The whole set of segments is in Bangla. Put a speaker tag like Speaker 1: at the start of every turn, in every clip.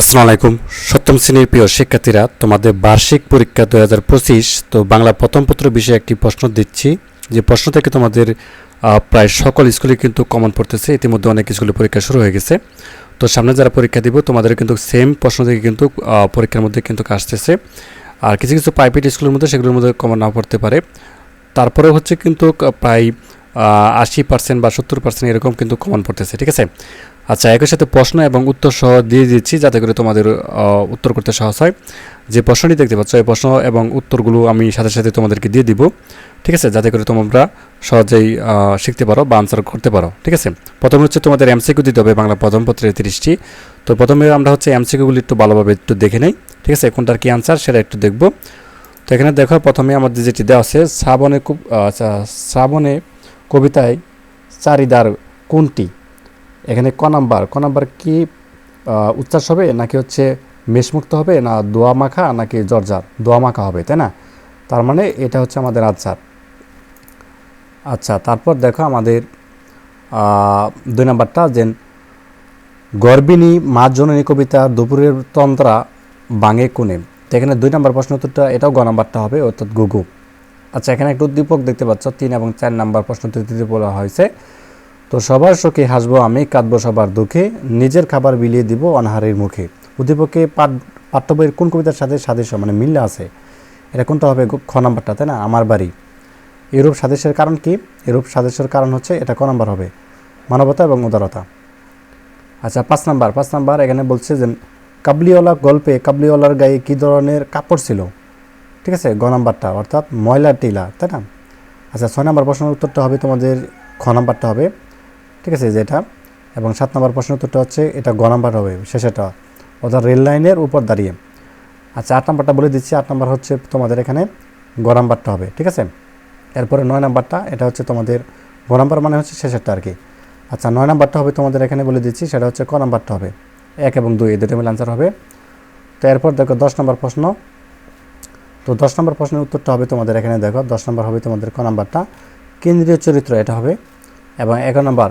Speaker 1: আসসালামু আলাইকুম। সপ্তম শ্রেণির প্রিয় শিক্ষার্থীরা, তোমাদের বার্ষিক পরীক্ষা দু হাজার পঁচিশ, তো বাংলা প্রথম পত্র বিষয়ে একটি প্রশ্ন দিচ্ছি। যে প্রশ্ন থেকে তোমাদের প্রায় সকল স্কুলে কিন্তু কমন পড়তেছে। ইতিমধ্যে অনেক স্কুলে পরীক্ষা শুরু হয়ে গেছে। তো সামনে যারা পরীক্ষা দিব, তোমাদের কিন্তু সেম প্রশ্ন থেকে কিন্তু পরীক্ষার মধ্যে কিন্তু আসতেছে। আর কিছু কিছু প্রাইভেট স্কুলের মধ্যে সেগুলোর মধ্যে কমন নাও পড়তে পারে। তারপরে হচ্ছে কিন্তু প্রায় আশি পার্সেন্ট বা সত্তর পার্সেন্ট এরকম কিন্তু কমন পড়তেছে, ঠিক আছে? আচ্ছা একই সাথে প্রশ্ন এবং উত্তর সহ দিয়ে দিচ্ছি যাতে করে তোমাদের উত্তর করতে সহজ হয়। যে প্রশ্নটি দেখতে পাচ্ছ, এই প্রশ্ন এবং উত্তরগুলো আমি সাথে সাথে তোমাদেরকে দিয়ে দিব, ঠিক আছে? যাতে করে তোমরা সহজেই শিখতে পারো বা আনসার করতে পারো, ঠিক আছে? প্রথমে হচ্ছে তোমাদের এমসিকিউ দিতে হবে বাংলা প্রথম পত্রের তিরিশটি। তো প্রথমে আমরা হচ্ছে এমসিকিউগুলি একটু ভালোভাবে একটু দেখে নেই, ঠিক আছে? কোনটার কী আনসার সেটা একটু দেখব। তো এখানে দেখো, প্রথমে আমাদের যেটি দেওয়া আছে, শ্রাবণে খুব আচ্ছা শ্রাবণে কবিতায় চারিদার কোনটি? এখানে ক নাম্বার ক নাম্বার কি উচ্চাস হবে নাকি হচ্ছে মেষমুক্ত হবে না দোয়া মাখা নাকি জর্জার দোয়া মাখা হবে, তাই না? তার মানে এটা হচ্ছে আমাদের আনসার। আচ্ছা তারপর দেখো আমাদের দুই নাম্বারটা যে গর্বিণী মা জননী কবিতা দুপুরের তন্ত্রা বাঙে কোণে। এখানে দুই নাম্বার প্রশ্ন উত্তরটা, এটাও গ নাম্বারটা হবে, অর্থাৎ গুগু। আচ্ছা এখানে একটা উদ্দীপক দেখতে পাচ্ছ, তিন এবং চার নাম্বার প্রশ্ন উত্তরটিতে বলা হয়েছে। তো সবার সুখে হাসবো আমি, কাঁদবো সবার দুঃখে, নিজের খাবার বিলিয়ে দিব অনাহারের মুখে। উদ্দীপকে পাঠ পাঠ্য বইয়ের কোন কবিতার সাথে সাদৃশ্য মানে মিল্লা আছে? এটা কোনটা হবে খ নাম্বারটা, তাই না? আমার বাড়ি। এরূপ সাদৃশ্যের কারণ কি? এরূপ সাদৃশ্যের কারণ হচ্ছে এটা ক নাম্বার হবে? মানবতা এবং উদারতা। আচ্ছা পাঁচ নাম্বার পাঁচ নাম্বার এখানে বলছে যে, কাবলিওয়ালা গল্পে কাবলিওয়ালার গায়ে কী ধরনের কাপড় ছিল? ঠিক আছে, গ নাম্বারটা, অর্থাৎ ময়লা টিলা, তাই না? আচ্ছা ছয় নম্বর প্রশ্নের উত্তরটা হবে তোমাদের, খ নাম্বারটা হবে ঠিক আছে যেটা এবং সাত নম্বর প্রশ্নের উত্তরটা হচ্ছে, এটা গ হবে শেষেটা অর্থাৎ রেল লাইনের উপর দাঁড়িয়ে। আচ্ছা আট নাম্বারটা বলে দিচ্ছি, আট নাম্বার হচ্ছে তোমাদের এখানে গ হবে, ঠিক আছে? এরপরে নয় নাম্বারটা, এটা হচ্ছে তোমাদের গ নাম্বার মানে হচ্ছে শেষেরটা আর কি। আচ্ছা নয় নাম্বারটা হবে তোমাদের এখানে বলে দিচ্ছি, সেটা হচ্ছে ক নাম্বারটা হবে, এক এবং দুই, এই দুটো মিলে আনসার হবে। তো এরপর দেখো দশ নম্বর প্রশ্ন। তো দশ নম্বর প্রশ্নের উত্তরটা হবে তোমাদের এখানে, দেখো, দশ নম্বর হবে তোমাদের ক নাম্বারটা। কেন্দ্রীয় চরিত্র এটা হবে, এবং এগারো নম্বর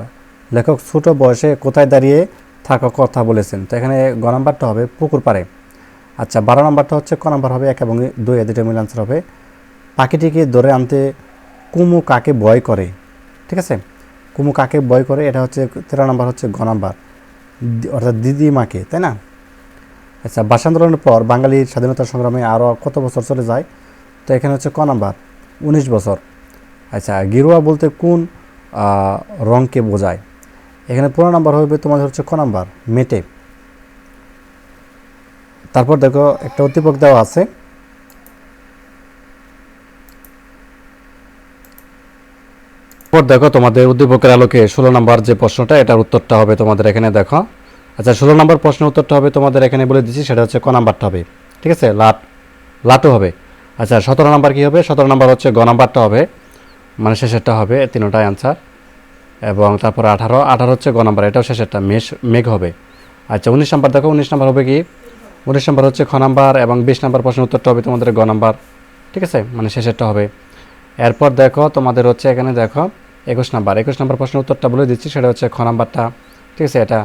Speaker 1: লেখক ছোট বয়সে কোথায় দাঁড়িয়ে থাকা কথা বলেছেন। তো এখানে গ নাম্বারটা হবে পুকুর পাড়ে। আচ্ছা বারো নম্বরটা হচ্ছে ক নাম্বার হবে এক এবং দুই দুটো মিলে আনসার হবে। পাখিটিকে ধরে আনতে কুমু কাকে ভয় করে? ঠিক আছে? কুমু কাকে ভয় করে? এটা হচ্ছে তেরো নম্বর হচ্ছে গ নাম্বার। অর্থাৎ দিদিমাকে, তাই না? আচ্ছা ভাষা আন্দোলনের পর বাঙালির স্বাধীনতা সংগ্রামে আরও কত বছর চলে যায়? তো এখানে হচ্ছে ক নাম্বার, উনিশ বছর। আচ্ছা গিরুয়া বলতে কোন রঙকে বোঝায়? এখানে পুরো নাম্বার হবে তোমাদের হচ্ছে ক নাম্বার? মেটে। তারপর দেখো, একটা উদ্দীপক দেওয়া আছে। দেখো, তোমাদের উদ্দীপকের আলোকে ষোলো নম্বর যে প্রশ্নটা, এটার উত্তরটা হবে তোমাদের এখানে, দেখো। আচ্ছা ষোলো নম্বর প্রশ্নের উত্তরটা হবে তোমাদের এখানে বলে দিচ্ছি, সেটা হচ্ছে ক নাম্বারটা হবে। ঠিক আছে? লাট, লাটও হবে। আচ্ছা সতেরো নাম্বার কী হবে? সতেরো নাম্বার হচ্ছে গ নাম্বারটা হবে। মানে শেষেরটা হবে তিনটাই আনসার এবং তারপর আঠারো আঠারো হচ্ছে গ নাম্বার, এটাও শেষেরটা, মেষ, মেঘ হবে। আচ্ছা উনিশ নাম্বার, দেখো উনিশ নাম্বার হবে কি? উনিশ নাম্বার হচ্ছে খ নাম্বার এবং বিশ নাম্বার প্রশ্নের উত্তরটা হবে তোমাদের গ নাম্বার, ঠিক আছে? মানে শেষেরটা হবে। এরপর দেখো তোমাদের হচ্ছে এখানে দেখো একুশ নাম্বার একুশ নাম্বার প্রশ্নের উত্তরটা বলে দিচ্ছি, সেটা হচ্ছে খ নাম্বারটা, ঠিক আছে এটা?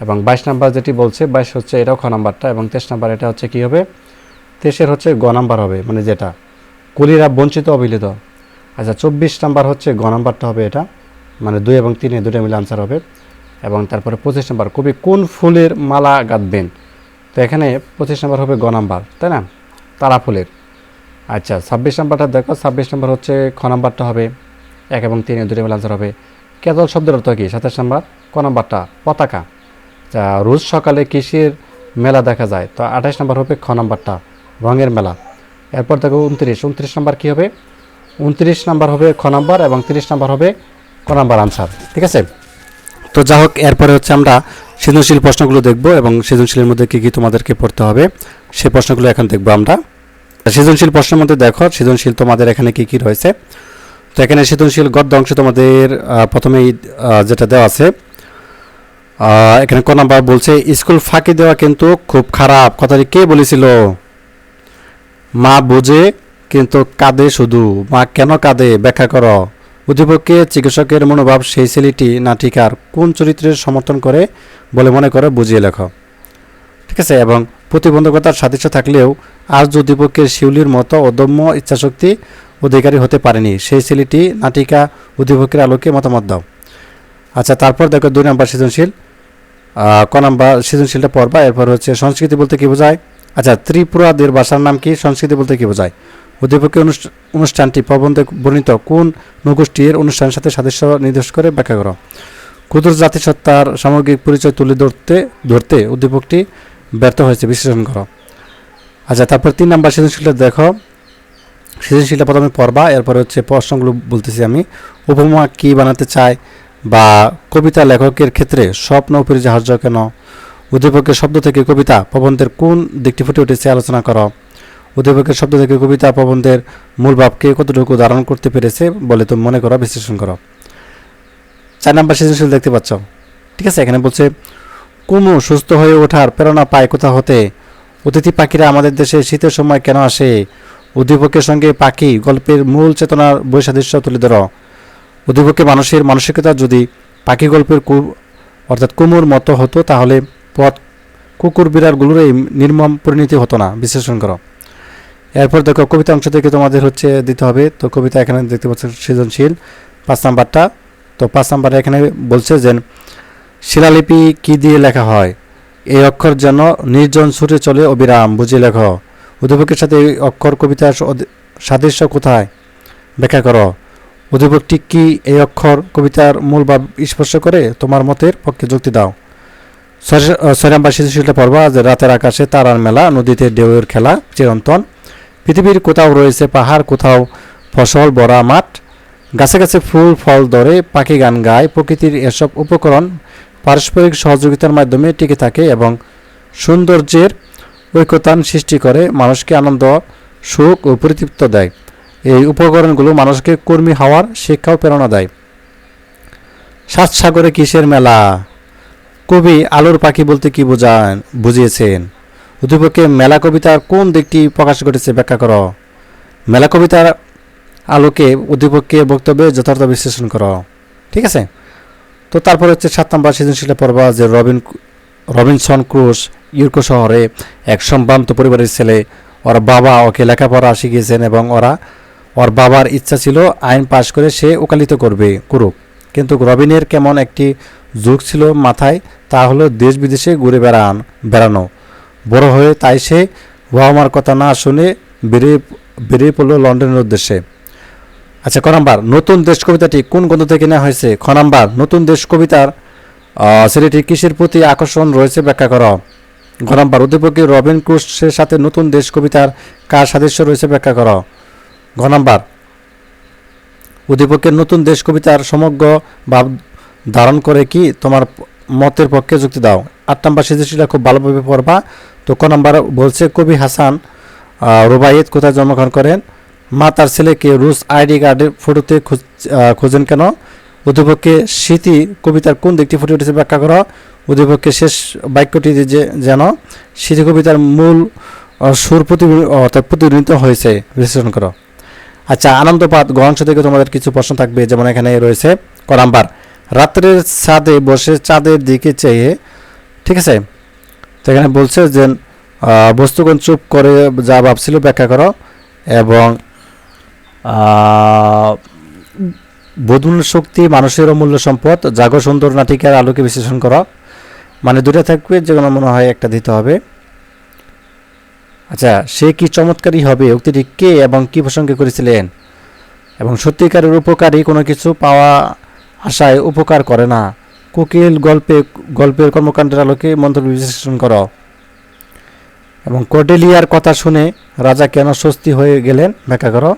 Speaker 1: এবং বাইশ নাম্বার যেটি বলছে, বাইশ হচ্ছে এটাও খ নাম্বারটা এবং তেইশ নাম্বার এটা হচ্ছে কী হবে? তেইশের হচ্ছে গ নাম্বার হবে মানে যেটা। কুলিরা বঞ্চিত অবিলিত। আচ্ছা চব্বিশ নাম্বার হচ্ছে গ নাম্বারটা হবে এটা। মানে দুই এবং তিনে দুটো মিলে আনসার হবে। এবং তারপরে পঁচিশ নম্বর, কবি কোন ফুলের মালা গাঁথবেন? তো এখানে পঁচিশ নাম্বার হবে গ নাম্বার, তাই না? তারা ফুলের। আচ্ছা ছাব্বিশ নম্বরটা দেখো, ছাব্বিশ নম্বর হচ্ছে খ নাম্বারটা হবে, এক এবং তিনে দুটো মিলে আনসার হবে। কেতল শব্দের অর্থ কি? সাতাশ নম্বর, ক নাম্বারটা, পতাকা। যা রোজ সকালে কৃষির মেলা দেখা যায়, তো আঠাশ নম্বর হবে খ নাম্বারটা, রঙের মেলা। এরপর দেখো উনত্রিশ উনত্রিশ নাম্বার কী হবে? উনত্রিশ নাম্বার হবে খ নাম্বার এবং তিরিশ নাম্বার হবে ক নাম্বার আনসার ঠিক আছে? তো যা হোক, এরপরে হচ্ছে আমরা সৃজনশীল প্রশ্নগুলো দেখব এবং সৃজনশীলের মধ্যে কী কী তোমাদেরকে পড়তে হবে সেই প্রশ্নগুলো এখন দেখব আমরা। সৃজনশীল প্রশ্নের মধ্যে দেখো, সৃজনশীল তোমাদের এখানে কি কি রয়েছে? তো এখানে সৃজনশীল গদ্য অংশ তোমাদের প্রথমেই যেটা দেওয়া আছে এখানে ক নাম্বার বলছে, স্কুল ফাঁকি দেওয়া কিন্তু খুব খারাপ। কথাটি কে বলেছিল? মা বোঝে, কিন্তু কাঁদে শুধু। মা কেন কাঁদে? ব্যাখ্যা করো। উদ্দীপককে চিকিৎসকের মনোভাব সেই ছেলেটি নাটিকার কোন চরিত্রের সমর্থন করে বলে মনে করে বুঝিয়ে লেখো। ঠিক আছে, এবং প্রতিবন্ধকতার সাদৃশ্য থাকলেও আর্য উদ্দীপকের শিউলির মতো অদম্য ইচ্ছাশক্তি অধিকারী হতে পারেনি। সেই ছেলেটি নাটিকা উদ্দীপকের আলোকে মতামত দাও। আচ্ছা তারপর দেখো দুই নম্বর সৃজনশীল। ক নাম্বার সৃজনশীলটা পড়বা, এরপর হচ্ছে সংস্কৃতি বলতে কি বোঝায়? আচ্ছা ত্রিপুরাদের ভাষার নাম কি? সংস্কৃতি বলতে কি বোঝায়? উদ্দীপকের অনুষ্ঠা- অনুষ্ঠানটি প্রবন্ধে বর্ণিত কোন নগোষ্ঠীর অনুষ্ঠানের সাথে সাদৃশ্য নির্দেশ করে ব্যাখ্যা করো? ক্ষুদ্র জাতিসত্তার সামগ্রিক পরিচয় তুলে ধরতে ধরতে উদ্দীপকটি ব্যর্থ হয়েছে, বিশ্লেষণ করো। আচ্ছা তারপর তিন নাম্বার সৃজনশীলটা দেখো। সৃজনশীলটা প্রথমে পড়বা, এরপরে হচ্ছে প্রশ্নগুলো বলতেছি আমি। উপমা কি বানাতে চায় বা কবিতা লেখকের ক্ষেত্রে স্বপ্ন অপরিহার্য কেন? উদ্দীপকের শব্দ থেকে কবিতা প্রবন্ধের কোন দিকটি ফুটে উঠেছে, আলোচনা করো। উদ্দীপকের শব্দ থেকে কবিতা প্রবন্ধের মূল ভাবকে কতটুকু ধারণ করতে পেরেছে বলে তুমি মনে করো, বিশ্লেষণ করো। চার নাম্বার সৃজনশীল দেখতে পাচ্ছ। ঠিক আছে, এখানে বলছে, কুমু সুস্থ হয়ে ওঠার প্রেরণা পায় কোথা হতে? অতিথি পাখিরা আমাদের দেশে শীতের সময় কেন আসে? উদ্দীপকের সঙ্গে পাখি গল্পের মূল চেতনার বৈসাদৃশ্য তুলে ধরো। উদ্দীপকে মানুষের মানসিকতা যদি পাখি গল্পের কু, অর্থাৎ কুমুর মতো হতো, তাহলে পথ কুকুর বিড়ালগুলোর এই নির্মম পরিণতি হতো না। বিশ্লেষণ করো। এরপর দেখো, কবিতা অংশ থেকে তোমাদের হচ্ছে দিতে হবে। তো কবিতা এখানে দেখতে পাচ্ছ সৃজনশীল, পাঁচ নাম্বারটা। তো পাঁচ নাম্বারে এখানে বলছে যে, শিলালিপি কি দিয়ে লেখা হয়? এই অক্ষর যেন নির্জন সুরে চলে অবিরাম বুঝে লেখো। উদ্দীপকের সাথে এই অক্ষর কবিতার সাদৃশ্য কোথায়? ব্যাখ্যা করো। উদ্দীপকটি কি এই অক্ষর কবিতার মূল ভাব স্পর্শ করে? তোমার মতের পক্ষে যুক্তি দাও। নম্বর শিশুশীলটা পড়বা যে, রাতের আকাশে তারার মেলা, নদীতে ঢেউয়ের খেলা, চিরন্তন। পৃথিবীর কোথাও রয়েছে পাহাড়, কোথাও ফসল ভরা মাঠ। গাছে গাছে ফুল, ফল ধরে পাখি গান গায়। প্রকৃতির এসব উপকরণ পারস্পরিক সহযোগিতার মাধ্যমে টিকে থাকে এবং সৌন্দর্যের ঐক্যতান সৃষ্টি করে, মানুষকে আনন্দ, সুখ ও পরিতৃপ্ত দেয়। এই উপকরণগুলো মানুষকে কর্মী হওয়ার শিক্ষাও প্রেরণা দেয়। সাত সাগরে কিসের মেলা? কবি আলোর পাখি বলতে কি বোঝান বুঝিয়েছেন? উদ্দীপকে মেলা কবিতার কোন দিকটি প্রকাশ ঘটেছে ব্যাখ্যা করো। মেলা কবিতার আলোকে উদ্দীপককে বক্তব্যে যথার্থ বিশ্লেষণ করো। ঠিক আছে? তো তারপর হচ্ছে সাত নম্বর সৃজনশীল পর্ব যে রবিন রবিনসন ক্রুশ, ইউরকো শহরে এক সম্ভ্রান্ত পরিবারের ছেলে। ওর বাবা ওকে লেখাপড়া শিখিয়েছেন এবং ওরা, ওর বাবার ইচ্ছা ছিল আইন পাশ করে সে ওকালিত করবে, করুক। কিন্তু রবিনের কেমন একটি যুগ ছিল মাথায়, তা হলো দেশ বিদেশে ঘুরে বেড়ান, বেড়ানো। বড় হয়ে তাই সে বাবা কথা না শুনে বেরিয়ে বেরিয়ে পড়ল লন্ডনের উদ্দেশ্যে। আচ্ছা ক নাম্বার নতুন দেশ কবিতাটি কোন গ্রন্থ থেকে নেওয়া হয়েছে? খ নাম্বার নতুন দেশ কবিতার ছেলেটির কিসের প্রতি আকর্ষণ রয়েছে ব্যাখ্যা করো। ঘ নাম্বার উদ্দীপকের রবিন ক্রুশের সাথে নতুন দেশ কবিতার কার সাদৃশ্য রয়েছে ব্যাখ্যা করো। ঘ নাম্বার উদ্দীপকের নতুন দেশ কবিতার সমগ্র ভাব ধারণ করে কি তোমার মতের পক্ষে যুক্তি দাও। আট নম্বর সৃজনশীলটা খুব ভালোভাবে পড়বা। তো ক নম্বর বলছে, কবি হাসান রুবাইয়েত কোথায় জন্মগ্রহণ করেন? মা, তার ছেলেকে রুশ আইডি কার্ডের ফটোতে খোঁজেন কেন? উদ্দীপককে স্মৃতি কবিতার কোন দিকটি ফুটে উঠেছে ব্যাখ্যা করো। উদ্দীপককে শেষ বাক্যটি যে যেন স্মৃতি কবিতার মূল সুর অর্থাৎ প্রতিনিধিত হয়েছে। বিশ্লেষণ করো। আচ্ছা আনন্দপাত গ্রহাংশ থেকে তোমাদের কিছু প্রশ্ন থাকবে, যেমন এখানে রয়েছে ক নাম্বার। রাত্রের ছাদে বসে চাঁদের দিকে চেয়ে, ঠিক আছে? তো এখানে বলছে যে বস্তুগণ চুপ করে যা ভাবছিল ব্যাখ্যা করো এবং বোধন শক্তি, মানুষের অমূল্য সম্পদ, জাগো সুন্দর নাটিকার আলোকে বিশ্লেষণ করো। মানে দুটো থাকবে, যে কোনো মনে হয় একটা দিতে হবে। আচ্ছা সে কি চমৎকারী হবে? উক্তিটি কে এবং কি প্রসঙ্গে করেছিলেন? এবং সত্যিকারের উপকারী কোনো কিছু পাওয়া আশায় উপকার করে না। কোকিল গল্পে, গল্পের কর্মকাণ্ডের আলোকে মন্তব্য বিশ্লেষণ করো। এবং কর্ডেলিয়ার কথা শুনে রাজা কেন স্বস্তি হয়ে গেলেন ব্যাখ্যা করো।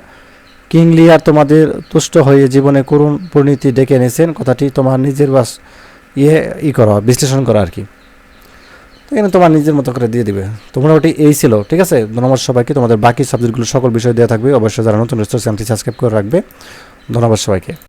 Speaker 1: কিং লিয়ার তোমাদের তুষ্ট হয়ে জীবনে করুণ পরিণতি ডেকে এনেছেন, কথাটি তোমার নিজের বাস ইয়ে ই করো, বিশ্লেষণ করো আর কি। এখানে তোমার নিজের মতো করে দিয়ে দিবে। তোমরা ওটি এই ছিল, ঠিক আছে? ধন্যবাদ সবাইকে। তোমাদের বাকি সাবজেক্টগুলো সকল বিষয় দেওয়া থাকবে। অবশ্যই যারা নতুন রেজিস্ট্রেশনটি সাবস্ক্রাইব করে রাখবে। ধন্যবাদ সবাইকে।